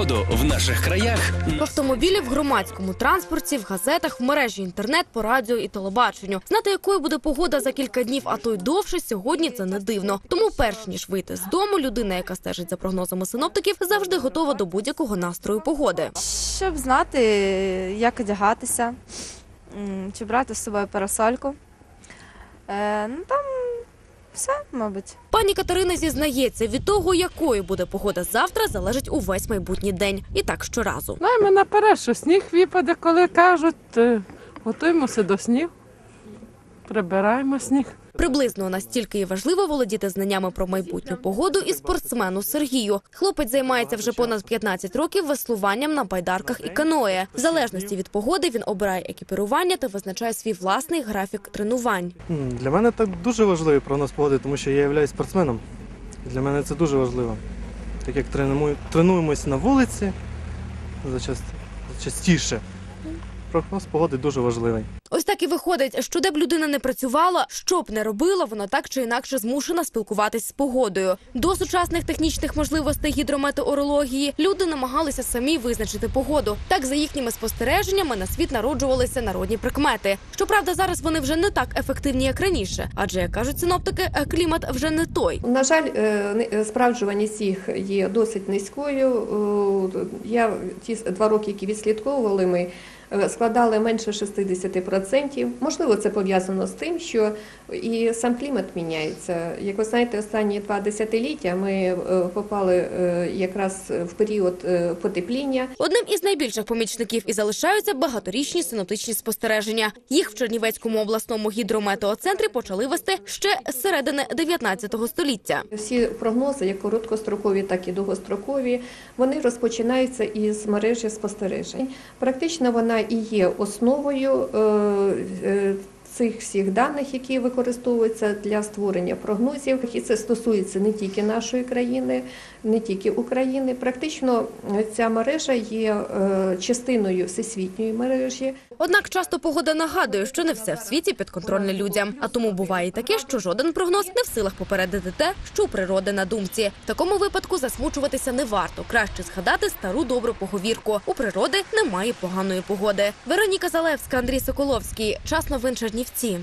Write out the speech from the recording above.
погоду в наших краях В автомобілі, в громадському транспорті, в газетах, в мережі інтернет, по радіо і телебаченню. Знати, якою буде погода за кілька днів, а то й довше, сьогодні це не дивно. Тому, перш ніж вийти з дому, людина, яка стежить за прогнозами синоптиків, завжди готова до будь-якого настрою погоди. Щоб знати, як одягатися, чи брати з собою парасольку. Е, ну там все, мабуть. Пані Катерина зізнається, від того, якою буде погода завтра, залежить увесь майбутній день. І так щоразу. Найми наперед, що сніг випаде, коли кажуть, е, готуємося до снігу, прибираємо сніг. Приблизно настільки і важливо володіти знаннями про майбутню погоду і спортсмену Сергію. Хлопець займається вже понад 15 років веслуванням на байдарках і каное. В залежності від погоди він обирає екіпірування та визначає свій власний графік тренувань. Для мене так дуже важливий прогноз погоди, тому що я являюсь спортсменом. Для мене це дуже важливо. Так як тренуємо- тренуємось на вулиці частіше. Прогноз погоди дуже важливий. Так і виходить, що де б людина не працювала, що б не робила, вона так чи інакше змушена спілкуватись з погодою. До сучасних технічних можливостей гідрометеорології люди намагалися самі визначити погоду. Так, за їхніми спостереженнями на світ народжувалися народні прикмети. Щоправда, зараз вони вже не так ефективні, як раніше, адже як кажуть синоптики, е, клімат вже не той. На жаль, е, е, справджуваність їх є досить низькою. Я ті два роки, які відслідковували, ми складали менше 60%. Можливо, це пов'язано з тим, що і сам клімат міняється. Як ви знаєте, останні два десятиліття ми е, попали е, якраз в період е, потепління. Одним із найбільших помічників і залишаються багаторічні синоптичні спостереження. Їх в Чернівецькому обласному гідрометеоцентрі почали вести ще з середини 19 століття. Всі прогнози, як короткострокові, так і довгострокові, вони розпочинаються із мережі спостережень. Практично вона і є основою е, е, цих всіх даних, які використовуються для створення прогнозів. І це стосується не тільки нашої країни, не тільки України. Практично ця мережа є е, частиною всесвітньої мережі. Однак часто погода нагадує, що не все в світі підконтрольне людям. А тому буває і таке, що жоден прогноз не в силах попередити те, що у природи на думці. В такому випадку засмучуватися не варто. Краще згадати стару добру поговірку. У природи немає поганої погоди. Вероніка Залевська, Андрій Соколовський. Час новин Чернівці.